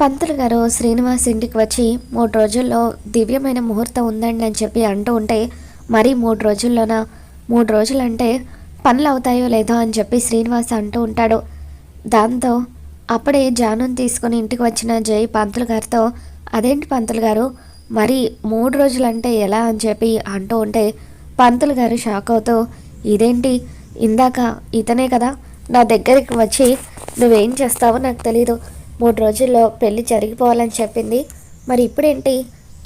పంతులు గారు శ్రీనివాస్ ఇంటికి వచ్చి మూడు రోజుల్లో దివ్యమైన ముహూర్తం ఉందండి అని చెప్పి అంటూ ఉంటే మరి మూడు రోజుల్లోన? మూడు రోజులంటే పనులు అవుతాయో లేదో అని చెప్పి శ్రీనివాస్ అంటూ ఉంటాడు. దాంతో అప్పుడే జానుని తీసుకుని ఇంటికి వచ్చిన జై పంతులు గారితో అదేంటి పంతులు గారు? మరి మూడు రోజులంటే ఎలా? అని చెప్పి అంటూ ఉంటే పంతులు గారు షాక్ అవుతూ ఇదేంటి? ఇందాక ఇతనే కదా నా దగ్గరికి వచ్చి నువ్వేం చేస్తావో నాకు తెలీదు. మూడు రోజుల్లో పెళ్ళి జరిగిపోవాలని చెప్పింది. మరి ఇప్పుడేంటి?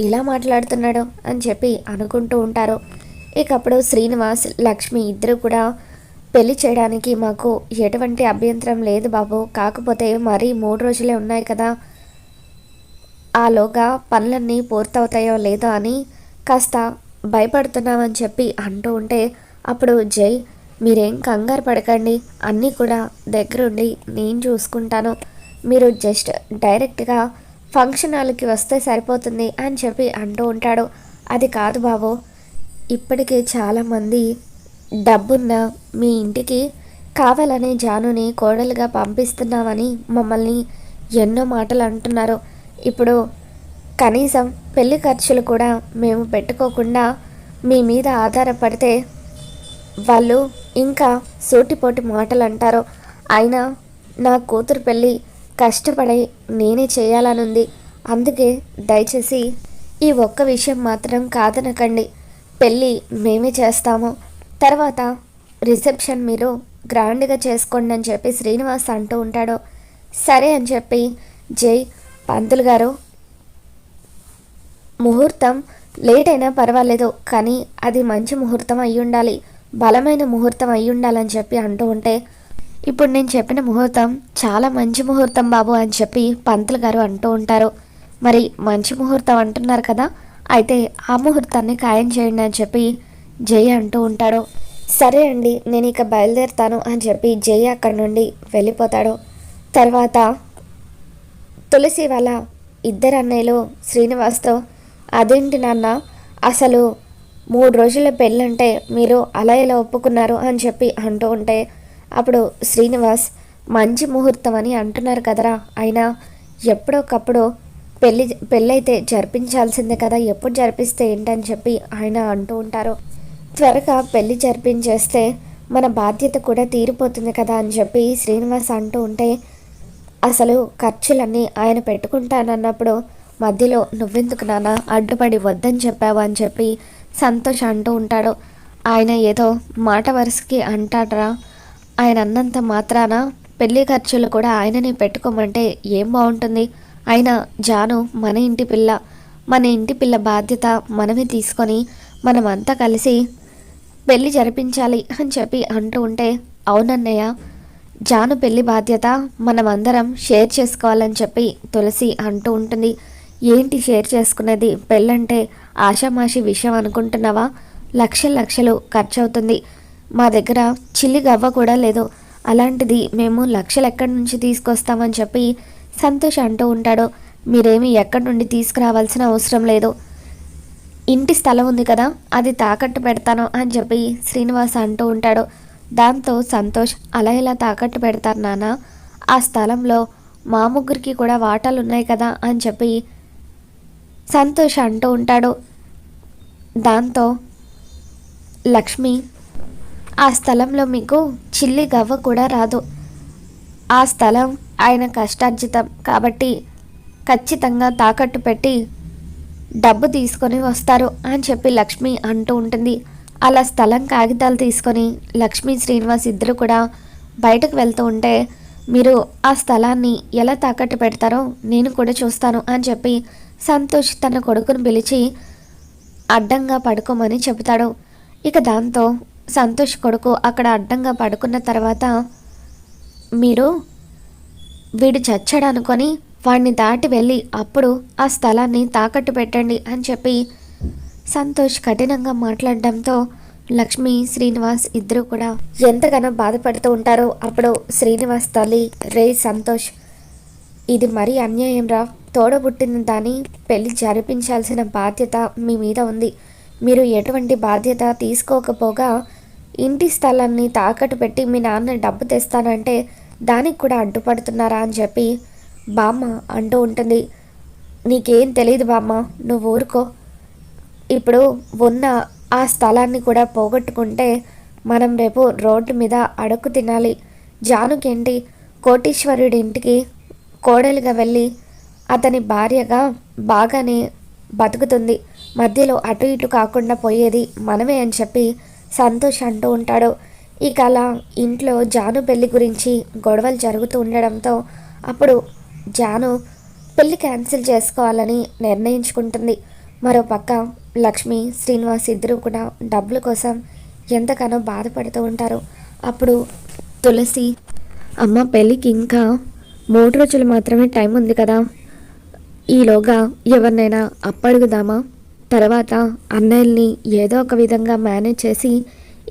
ఇలా మాట్లాడుతున్నాడు అని చెప్పి అనుకుంటూ ఉంటారు. ఇకప్పుడు శ్రీనివాస్ లక్ష్మి ఇద్దరు కూడా పెళ్ళి చేయడానికి మాకు ఎటువంటి అభ్యంతరం లేదు బాబు. కాకపోతే మరీ మూడు రోజులే ఉన్నాయి కదా. ఆలోగా పనులన్నీ పూర్తవుతాయో లేదో అని కాస్త భయపడుతున్నామని చెప్పి అంటూ ఉంటే అప్పుడు జై మీరేం కంగారు పడకండి. అన్నీ కూడా దగ్గరుండి నేను చూసుకుంటాను. మీరు జస్ట్ డైరెక్ట్గా ఫంక్షన్ హాల్కి వస్తే సరిపోతుంది అని చెప్పి అంటూ ఉంటాడు. అది కాదు బాబు. ఇప్పటికే చాలామంది డబ్బున్న మీ ఇంటికి కావాలనే జానుని కోడలుగా పంపిస్తున్నామని మమ్మల్ని ఎన్నో మాటలు అంటున్నారు. ఇప్పుడు కనీసం పెళ్ళి ఖర్చులు కూడా మేము పెట్టుకోకుండా మీ మీద ఆధారపడితే వాళ్ళు ఇంకా సూటిపోటి మాటలు అంటారు. అయినా నా కూతురు పెళ్ళి కష్టపడి నేనే చేయాలనుంది. అందుకే దయచేసి ఈ ఒక్క విషయం మాత్రం కాదనకండి. పెళ్ళి మేమే చేస్తాము. తర్వాత రిసెప్షన్ మీరు గ్రాండ్గా చేసుకోండి అని చెప్పి శ్రీనివాస్ అంటూ ఉంటాడు. సరే అని చెప్పి జై పంతులు గారు. ముహూర్తం లేట్ అయినా పర్వాలేదు కానీ అది మంచి ముహూర్తం అయి ఉండాలి బలమైన ముహూర్తం అయి ఉండాలని చెప్పి అంటూ ఉంటే ఇప్పుడు నేను చెప్పిన ముహూర్తం చాలా మంచి ముహూర్తం బాబు అని చెప్పి పంతులు గారు అంటూ ఉంటారు. మరి మంచి ముహూర్తం అంటున్నారు కదా అయితే ఆ ముహూర్తాన్ని ఖాయం చేయండి అని చెప్పి జై అంటూ ఉంటాడు. సరే అండి నేను ఇక బయలుదేరుతాను అని చెప్పి జై అక్కడి నుండి వెళ్ళిపోతాడు. తర్వాత తులసి వాళ్ళ ఇద్దరు అన్నయ్యలు శ్రీనివాస్తో అదేంటి నాన్న అసలు మూడు రోజుల పెళ్ళంటే మీరు అలా ఎలా ఒప్పుకున్నారు? అని చెప్పి అంటూ ఉంటే అప్పుడు శ్రీనివాస్ మంచి ముహూర్తం అని అంటున్నారు కదరా. అయినా ఎప్పుడోకప్పుడు పెళ్ళి పెళ్ళైతే జరిపించాల్సిందే కదా. ఎప్పుడు జరిపిస్తే ఏంటని చెప్పి ఆయన అంటూ ఉంటారు. త్వరగా పెళ్ళి జరిపించేస్తే మన బాధ్యత కూడా తీరిపోతుంది కదా అని చెప్పి శ్రీనివాస్ అంటూ ఉంటే అసలు ఖర్చులన్నీ ఆయన పెట్టుకుంటానన్నప్పుడు మధ్యలో నువ్వెందుకు నాన్న అడ్డుపడి వద్దని చెప్పావు అని చెప్పి సంతోష్ అంటూ ఉంటాడు. ఆయన ఏదో మాట వరుసకి అంటాడరా. ఆయన అన్నంత మాత్రాన పెళ్ళి ఖర్చులు కూడా ఆయననే పెట్టుకోమంటే ఏం బాగుంటుంది అయినా జాను మన ఇంటి పిల్ల మన ఇంటి పిల్ల బాధ్యత మనమే తీసుకొని మనమంతా కలిసి పెళ్ళి జరిపించాలి అని చెప్పి అంటూ ఉంటే అవునన్నయ్య జాను పెళ్ళి బాధ్యత మనమందరం షేర్ చేసుకోవాలని చెప్పి తులసి అంటూ ఉంటుంది. ఏంటి షేర్ చేసుకునేది పెళ్ళంటే ఆషామాషి విషయం అనుకుంటున్నావా? లక్షల లక్షలు ఖర్చు అవుతుంది మా దగ్గర చిల్లి గవ్వ కూడా లేదు. అలాంటిది మేము లక్షలు ఎక్కడి నుంచి తీసుకొస్తామని చెప్పి సంతోష్ అంటూ ఉంటాడు. మీరేమి ఎక్కడి నుండి తీసుకురావాల్సిన అవసరం లేదు. ఇంటి స్థలం ఉంది కదా అది తాకట్టు పెడతాను అని చెప్పి శ్రీనివాస్ అంటూ ఉంటాడు. దాంతో సంతోష్ అలా ఇలా తాకట్టు పెడతారు నాన్న? ఆ స్థలంలో మా ముగ్గురికి కూడా వాటాలు ఉన్నాయి కదా అని చెప్పి సంతోష్ అంటూ ఉంటాడు. దాంతో లక్ష్మి ఆ స్థలంలో మీకు చిల్లి గవ్వ కూడా రాదు. ఆ స్థలం ఆయన కష్టార్జితం కాబట్టి ఖచ్చితంగా తాకట్టు పెట్టి డబ్బు తీసుకొని వస్తారు అని చెప్పి లక్ష్మి అంటూ ఉంటుంది. అలా స్థలం కాగితాలు తీసుకొని లక్ష్మి శ్రీనివాస్ ఇద్దరు కూడా బయటకు వెళ్తూ ఉంటే మీరు ఆ స్థలాన్ని ఎలా తాకట్టు పెడతారో నేను కూడా చూస్తాను అని చెప్పి సంతోష్ తన కొడుకును పిలిచి అడ్డంగా పడుకోమని చెబుతాడు. ఇక దాంతో సంతోష్ కొడుకు అక్కడ అడ్డంగా పడుకున్న తర్వాత మీరు వీడు చచ్చాడు అనుకొని వాడిని దాటి వెళ్ళి అప్పుడు ఆ స్థలాన్ని తాకట్టు పెట్టండి అని చెప్పి సంతోష్ కఠినంగా మాట్లాడడంతో లక్ష్మి శ్రీనివాస్ ఇద్దరు కూడా ఎంతగానో బాధపడుతూ ఉంటారో. అప్పుడు శ్రీనివాస్ తల్లి రే సంతోష్ ఇది మరీ అన్యాయం రా. తోడబుట్టిన దాన్ని పెళ్ళి జరిపించాల్సిన బాధ్యత మీ మీద ఉంది. మీరు ఎటువంటి బాధ్యత తీసుకోకపోగా ఇంటి స్థలాన్ని తాకట్టు పెట్టి మీ నాన్న డబ్బు తెస్తానంటే దానికి కూడా అడ్డుపడుతున్నారా అని చెప్పి బామ్మ అంటూ ఉంటుంది. నీకేం తెలియదు బామ్మ నువ్వు ఊరుకో. ఇప్పుడు ఉన్న ఆ స్థలాన్ని కూడా పోగొట్టుకుంటే మనం రేపు రోడ్డు మీద అడుక్కు తినాలి. జానుకేంటి కోటీశ్వరుడి ఇంటికి కోడలిగా వెళ్ళి అతని భార్యగా బాగానే బతుకుతుంది. మధ్యలో అటు ఇటు కాకుండా పోయేది మనమే అని చెప్పి సంతోష్ అంటూ ఉంటాడు. ఇక అలా ఇంట్లో జాను పెళ్ళి గురించి గొడవలు జరుగుతూ ఉండడంతో అప్పుడు జాను పెళ్ళి క్యాన్సిల్ చేసుకోవాలని నిర్ణయించుకుంటుంది. మరో పక్క లక్ష్మి శ్రీనివాస్ ఇద్దరూ కూడా డబ్బుల కోసం ఎంతగానో బాధపడుతూ ఉంటారు. అప్పుడు తులసి అమ్మ పెళ్ళికి ఇంకా మూడు రోజులు మాత్రమే టైం ఉంది కదా. ఈలోగా ఎవరినైనా అప్పడుగుదామా? తర్వాత అన్నయ్యల్ని ఏదో ఒక విధంగా మేనేజ్ చేసి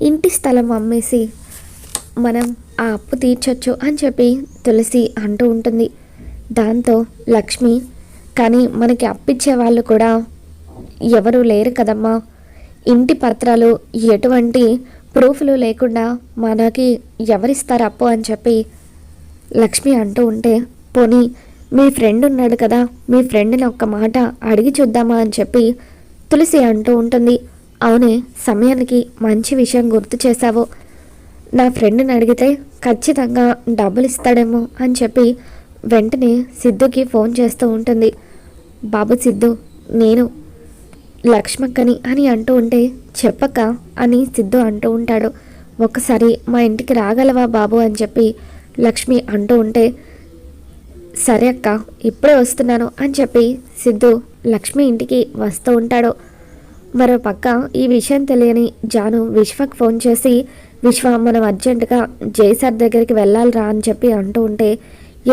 ఇంటి స్థలం అమ్మేసి మనం ఆ అప్పు తీర్చొచ్చు అని చెప్పి తులసి అంటూ ఉంటుంది. దాంతో లక్ష్మి కానీ మనకి అప్పిచ్చే వాళ్ళు కూడా ఎవరు లేరు కదమ్మా. ఇంటి పత్రాలు ఎటువంటి ప్రూఫ్లు లేకుండా మనకి ఎవరిస్తారు అప్పు అని చెప్పి లక్ష్మి అంటూ ఉంటే పోనీ మీ ఫ్రెండ్ ఉన్నాడు కదా మీ ఫ్రెండ్ని ఒక్క మాట అడిగి చూద్దామా అని చెప్పి తులసి అంటూ ఉంటుంది. అవునే సమయానికి మంచి విషయం గుర్తు చేశావు. నా ఫ్రెండ్ని అడిగితే ఖచ్చితంగా డబ్బులు ఇస్తాడేమో అని చెప్పి వెంటనే సిద్ధుకి ఫోన్ చేస్తూ ఉంటుంది. బాబు సిద్ధు నేను లక్ష్మక్కని అని అంటూ ఉంటే చెప్పక్క అని సిద్ధు అంటూ ఉంటాడు. ఒకసారి మా ఇంటికి రాగలవా బాబు అని చెప్పి లక్ష్మి అంటూ ఉంటే సరే అక్క ఇప్పుడే వస్తున్నాను అని చెప్పి సిద్ధు లక్ష్మి ఇంటికి వస్తూ ఉంటాడు. మరో పక్క ఈ విషయం తెలియని జాను విశ్వకు ఫోన్ చేసి విశ్వ మనం అర్జెంటుగా జైసార్ దగ్గరికి వెళ్ళాలిరా అని చెప్పి అంటూ ఉంటే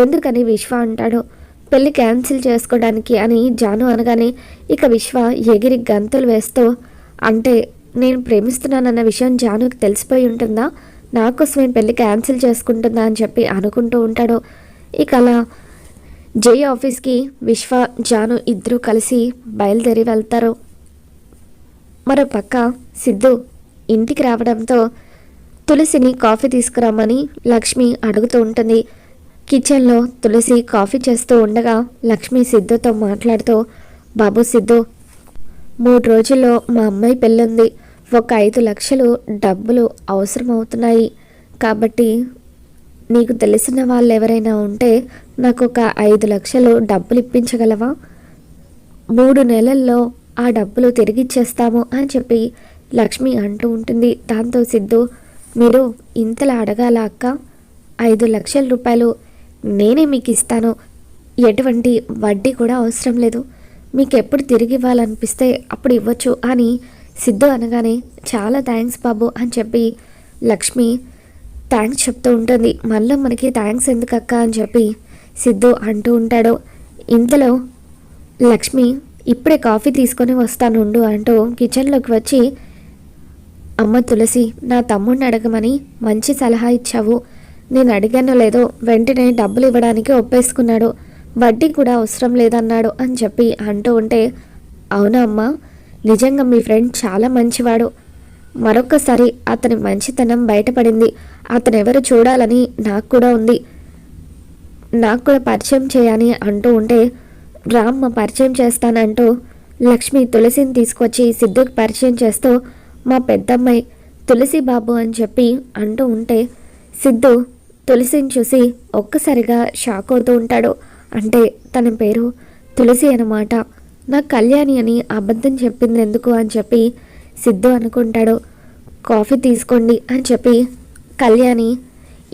ఎందుకని విశ్వ అంటాడు. పెళ్ళి క్యాన్సిల్ చేసుకోవడానికి అని జాను అనగానే ఇక విశ్వ ఎగిరి గంతులు వేస్తూ అంటే నేను ప్రేమిస్తున్నానన్న విషయం జానుకి తెలిసిపోయి ఉంటుందా? నాకోసమే పెళ్ళి క్యాన్సిల్ చేసుకుంటుందా అని చెప్పి అనుకుంటూ ఉంటాడు. ఇక అలా జై ఆఫీస్కి విశ్వ జాను ఇద్దరూ కలిసి బయలుదేరి వెళ్తారు. మరో పక్క సిద్ధు ఇంటికి రావడంతో తులసిని కాఫీ తీసుకురమ్మని లక్ష్మి అడుగుతూ ఉంటుంది. కిచెన్లో తులసి కాఫీ చేస్తూ ఉండగా లక్ష్మి సిద్ధుతో మాట్లాడుతూ బాబు సిద్ధు మూడు రోజుల్లో మా అమ్మాయి పెళ్ళుంది. ఒక ఐదు లక్షలు డబ్బులు అవసరమవుతున్నాయి. కాబట్టి నీకు తెలిసిన వాళ్ళు ఎవరైనా ఉంటే నాకు ఒక ఐదు లక్షలు డబ్బులు ఇప్పించగలవా? మూడు నెలల్లో ఆ డబ్బులు తిరిగిచ్చేస్తాము అని చెప్పి లక్ష్మి అంటూ ఉంటుంది. దాంతో సిద్ధు మీరు ఇంతలా అడగాల అక్క? ఐదు లక్షల రూపాయలు నేనే మీకు ఇస్తాను ఎటువంటి వడ్డీ కూడా అవసరం లేదు. మీకు ఎప్పుడు తిరిగి ఇవ్వాలనిపిస్తే అప్పుడు ఇవ్వచ్చు అని సిద్ధు అనగానే చాలా థ్యాంక్స్ బాబు అని చెప్పి లక్ష్మి థ్యాంక్స్ చెప్తూ ఉంటుంది. మళ్ళీ మనకి థ్యాంక్స్ ఎందుకక్క అని చెప్పి సిద్ధు అంటూ ఉంటాడు. ఇంతలో లక్ష్మి ఇప్పుడే కాఫీ తీసుకొని వస్తానుండు అంటూ కిచెన్లోకి వచ్చి అమ్మ తులసి నా తమ్ముడిని అడగమని మంచి సలహా ఇచ్చావు. నేను అడిగానో లేదో వెంటనే డబ్బులు ఇవ్వడానికి ఒప్పేసుకున్నాడు. వడ్డీ కూడా అవసరం లేదన్నాడు అని చెప్పి అంటూ ఉంటే అవునా అమ్మా నిజంగా మీ ఫ్రెండ్ చాలా మంచివాడు. మరొక్కసారి అతని మంచితనం బయటపడింది. అతను ఎవరు చూడాలని నాకు కూడా ఉంది. నాకు కూడా పరిచయం చేయని అంటూ ఉంటే రామ్మ పరిచయం చేస్తానంటూ లక్ష్మి తులసిని తీసుకొచ్చి సిద్ధుకి పరిచయం చేస్తూ మా పెద్దమ్మాయి తులసి బాబు అని చెప్పి అంటూ ఉంటే సిద్ధు తులసిని చూసి ఒక్కసారిగా షాక్ అవుతూ ఉంటాడు. అంటే తన పేరు తులసి అన్నమాట. నాకు కళ్యాణి అని అబద్ధం చెప్పింది ఎందుకు అని చెప్పి సిద్ధు అనుకుంటాడు. కాఫీ తీసుకోండి అని చెప్పి కళ్యాణి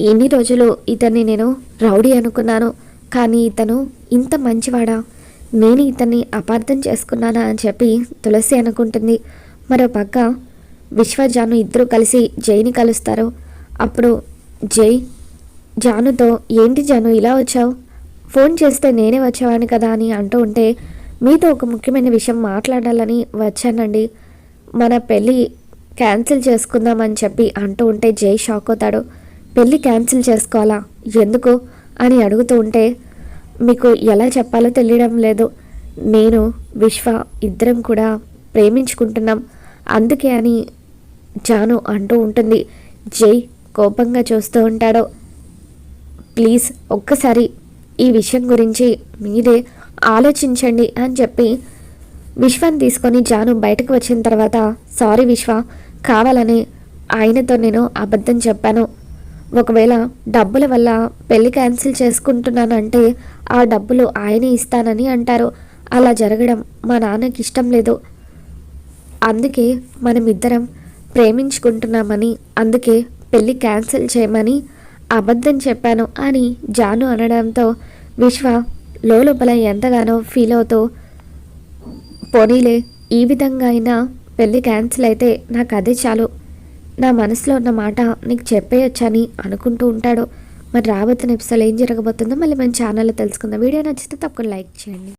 ఎన్ని రోజులు ఇతన్ని నేను రౌడీ అనుకున్నాను కానీ ఇతను ఇంత మంచివాడా? నేను ఇతన్ని అపార్థం చేసుకున్నానా అని చెప్పి తులసి అనుకుంటుంది. మరో పక్క విశ్వజాను ఇద్దరు కలిసి జైని కలుస్తారు. అప్పుడు జై జానుతో ఏంటి జాను ఇలా వచ్చావు? ఫోన్ చేస్తే నేనే వచ్చావాని కదా అని అంటూ ఉంటే మీతో ఒక ముఖ్యమైన విషయం మాట్లాడాలని వచ్చానండి. మన పెళ్ళి క్యాన్సిల్ చేసుకుందామని చెప్పి అంటూ ఉంటే జై షాక్ అవుతాడు. పెళ్ళి క్యాన్సిల్ చేసుకోవాలా? ఎందుకు? అని అడుగుతూ ఉంటే మీకు ఎలా చెప్పాలో తెలియడం లేదు. నేను విశ్వ ఇద్దరం కూడా ప్రేమించుకుంటున్నాం. అందుకే అని జాను అంటూ ఉంటుంది. జై కోపంగా చూస్తూ ఉంటాడు. ప్లీజ్ ఒక్కసారి ఈ విషయం గురించి మీరే ఆలోచించండి అని చెప్పి విశ్వాన్ని తీసుకొని జాను బయటకు వచ్చిన తర్వాత సారీ విశ్వ కావాలని ఆయనతో నేను అబద్ధం చెప్పాను. ఒకవేళ డబ్బుల వల్ల పెళ్ళి క్యాన్సిల్ చేసుకుంటున్నానంటే ఆ డబ్బులు ఆయనే ఇస్తానని అంటారు. అలా జరగడం మా నాన్నకి ఇష్టం లేదు. అందుకే మనమిద్దరం ప్రేమించుకుంటున్నామని అందుకే పెళ్ళి క్యాన్సిల్ చేయమని అబద్ధం చెప్పాను అని జాను అనడంతో విశ్వ లోపల ఎంతగానో ఫీల్ అవుతూ పోనీలే ఈ విధంగా అయినా పెళ్ళి క్యాన్సిల్ అయితే నాకు అదే చాలు. నా మనసులో ఉన్న మాట నీకు చెప్పేయొచ్చని అనుకుంటూ ఉంటాడో. మరి రాబోతున్న ఎపిసోడ్ ఏం జరగబోతుందో మళ్ళీ మన ఛానల్లో తెలుసుకుందాం. వీడియో నచ్చితే తప్పకుండా లైక్ చేయండి.